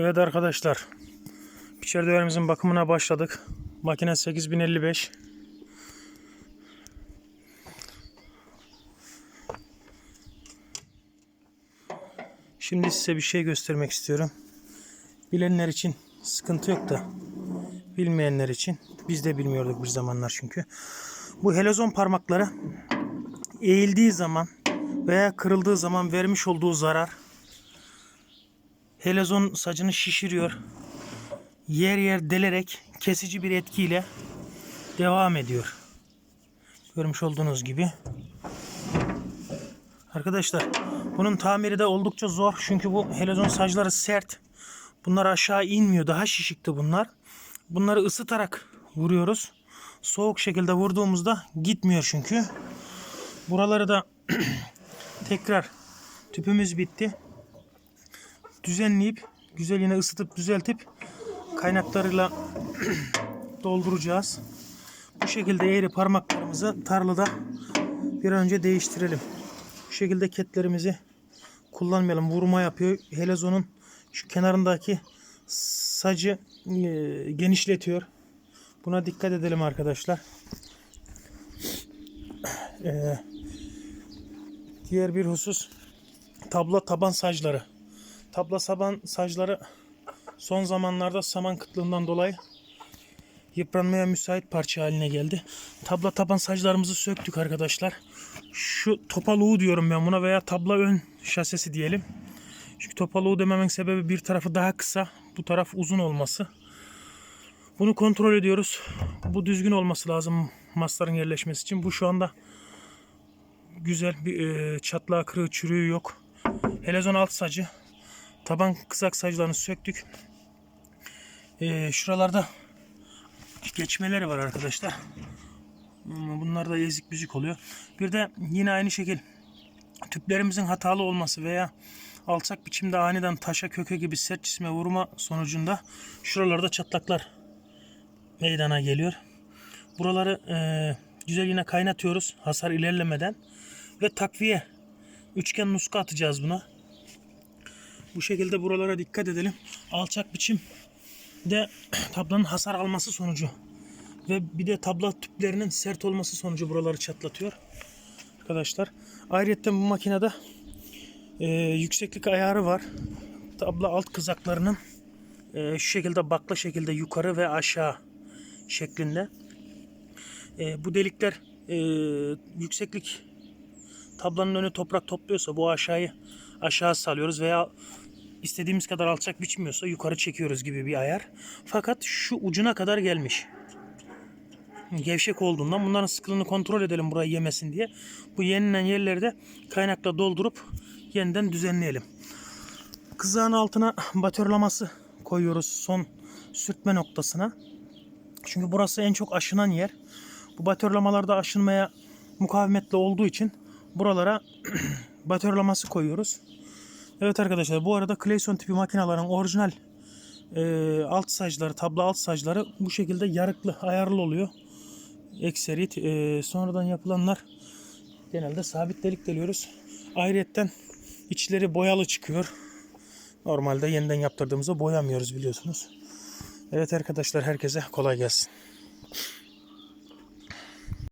Evet arkadaşlar. Biçer döverimizin bakımına başladık. Makine 8055. Şimdi size bir şey göstermek istiyorum. Bilenler için sıkıntı yok da bilmeyenler için biz de bilmiyorduk bir zamanlar çünkü. Bu helezon parmakları eğildiği zaman veya kırıldığı zaman vermiş olduğu zarar helezon sacını şişiriyor. Yer yer delerek kesici bir etkiyle devam ediyor. Görmüş olduğunuz gibi. Arkadaşlar bunun tamiri de oldukça zor. Çünkü bu helezon sacları sert. Bunlar aşağı inmiyor. Daha şişikti bunlar. Bunları ısıtarak vuruyoruz. Soğuk şekilde vurduğumuzda gitmiyor çünkü. Buraları da tekrar tüpümüz bitti. Düzenleyip güzel yine ısıtıp düzeltip kaynaklarıyla dolduracağız. Bu şekilde eğri parmaklarımızı tarlada bir önce değiştirelim. Bu şekilde ketlerimizi kullanmayalım. Vurma yapıyor. Helezonun şu kenarındaki sacı e, genişletiyor. Buna dikkat edelim arkadaşlar. E, diğer bir husus tabla taban sacları. Tabla taban sacları son zamanlarda saman kıtlığından dolayı yıpranmaya müsait parça haline geldi. Tabla taban saclarımızı söktük arkadaşlar. Şu topaluğu diyorum ben buna veya tabla ön şasesi diyelim. Çünkü topaluğu dememin sebebi bir tarafı daha kısa, bu taraf uzun olması. Bunu kontrol ediyoruz. Bu düzgün olması lazım masların yerleşmesi için. Bu şu anda güzel bir e, çatlağı, kırığı, çürüğü yok. Helezon alt sacı. Taban kısak saclarını söktük. E, şuralarda geçmeleri var arkadaşlar. Hmm, Bunlar da ezik büzük oluyor. Bir de yine aynı şekil tüplerimizin hatalı olması veya alçak biçimde aniden taşa köke gibi sert cisme vurma sonucunda şuralarda çatlaklar meydana geliyor. Buraları e, güzel yine kaynatıyoruz hasar ilerlemeden ve takviye üçgen nuska atacağız buna. Bu şekilde buralara dikkat edelim. Alçak biçim de tablanın hasar alması sonucu ve bir de tabla tüplerinin sert olması sonucu buraları çatlatıyor. Arkadaşlar ayrıca bu makinede e, yükseklik ayarı var. Tabla alt kızaklarının e, şu şekilde bakla şekilde yukarı ve aşağı şeklinde. E, bu delikler e, yükseklik tablanın önü toprak topluyorsa bu aşağıyı aşağı salıyoruz veya istediğimiz kadar alçak biçmiyorsa yukarı çekiyoruz gibi bir ayar. Fakat şu ucuna kadar gelmiş. Gevşek olduğundan bunların sıklığını kontrol edelim burayı yemesin diye. Bu yenilen yerleri de kaynakla doldurup yeniden düzenleyelim. Kızağın altına batörlaması koyuyoruz son sürtme noktasına. Çünkü burası en çok aşınan yer. Bu batörlamalarda aşınmaya mukavemetli olduğu için buralara batörlaması koyuyoruz. Evet arkadaşlar bu arada Clayson tipi makinelerin orijinal e, alt sacları, tabla alt sacları bu şekilde yarıklı, ayarlı oluyor. Ekserit. E, sonradan yapılanlar genelde sabit delik deliyoruz. Ayrıyetten içleri boyalı çıkıyor. Normalde yeniden yaptırdığımızda boyamıyoruz biliyorsunuz. Evet arkadaşlar herkese kolay gelsin.